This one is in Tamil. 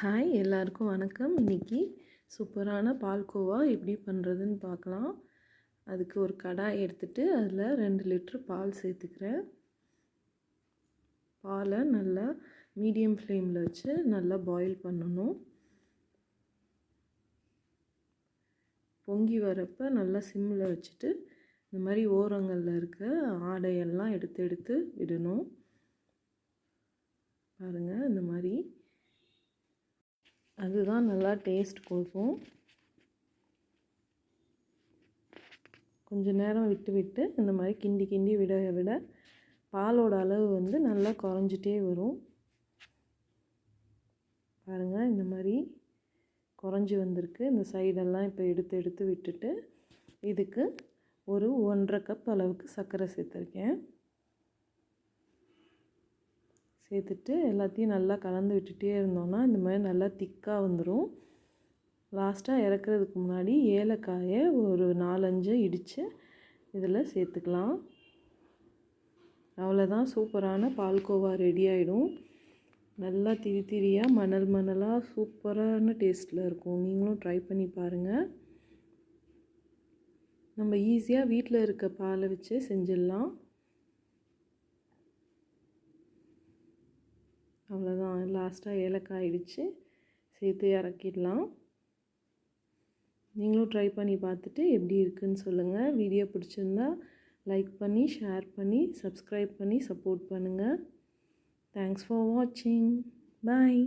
ஹாய் எல்லாருக்கும் வணக்கம். இன்றைக்கி சூப்பரான பால்கோவா எப்படி பண்ணுறதுன்னு பார்க்கலாம். அதுக்கு ஒரு கடாய் எடுத்துகிட்டு அதில் ரெண்டு லிட்ரு பால் சேர்த்துக்கிறேன். பாலை நல்லா மீடியம் ஃப்ளேமில் வச்சு நல்லா பாயில் பண்ணணும். பொங்கி வரப்போ நல்லா சிம்மில் வச்சுட்டு இந்த மாதிரி ஓரங்களில் இருக்க ஆடையெல்லாம் எடுத்து எடுத்து விடணும். பாருங்கள் இந்த மாதிரி அதுதான் நல்லா டேஸ்ட் கொடுக்கும். கொஞ்சம் நேரம் விட்டு விட்டு இந்த மாதிரி கிண்டி கிண்டி விட விட பாலோட அளவு வந்து நல்லா குறைஞ்சிட்டே வரும். பாருங்கள் இந்த மாதிரி குறைஞ்சி வந்திருக்கு. இந்த சைடெல்லாம் இப்போ எடுத்து எடுத்து விட்டுட்டு இதுக்கு ஒரு ஒன்றரை கப் அளவுக்கு சர்க்கரை சேர்த்துருக்கேன். சேர்த்துட்டு எல்லாத்தையும் நல்லா கலந்து விட்டுட்டே இருந்தோன்னா இந்த மாதிரி நல்லா திக்காக வந்துடும் லாஸ்ட்டாக இறக்குறதுக்கு முன்னாடி ஏலக்காயை ஒரு நாலஞ்சு இடித்து இதில் சேர்த்துக்கலாம். அவ்வளோதான் சூப்பரான பால்கோவா ரெடி ஆகிடும் நல்லா திரி திரியாக மணல் மணலாக சூப்பரான டேஸ்ட்டில் இருக்கும். நீங்களும் ட்ரை பண்ணி பாருங்கள் நம்ம ஈஸியாக வீட்டில் இருக்க பாலை வச்சு செஞ்சிடலாம். அவ்வளோதான். லாஸ்ட்டாக ஏலக்காய் இடித்து சேர்த்து இறக்கிடலாம். நீங்களும் ட்ரை பண்ணி பார்த்துட்டு எப்படி இருக்குன்னு சொல்லுங்கள் வீடியோ பிடிச்சிருந்தா லைக் பண்ணி ஷேர் பண்ணி சப்ஸ்கிரைப் பண்ணி சப்போர்ட் பண்ணுங்கள் தேங்க்ஸ் ஃபார் வாட்சிங் பாய்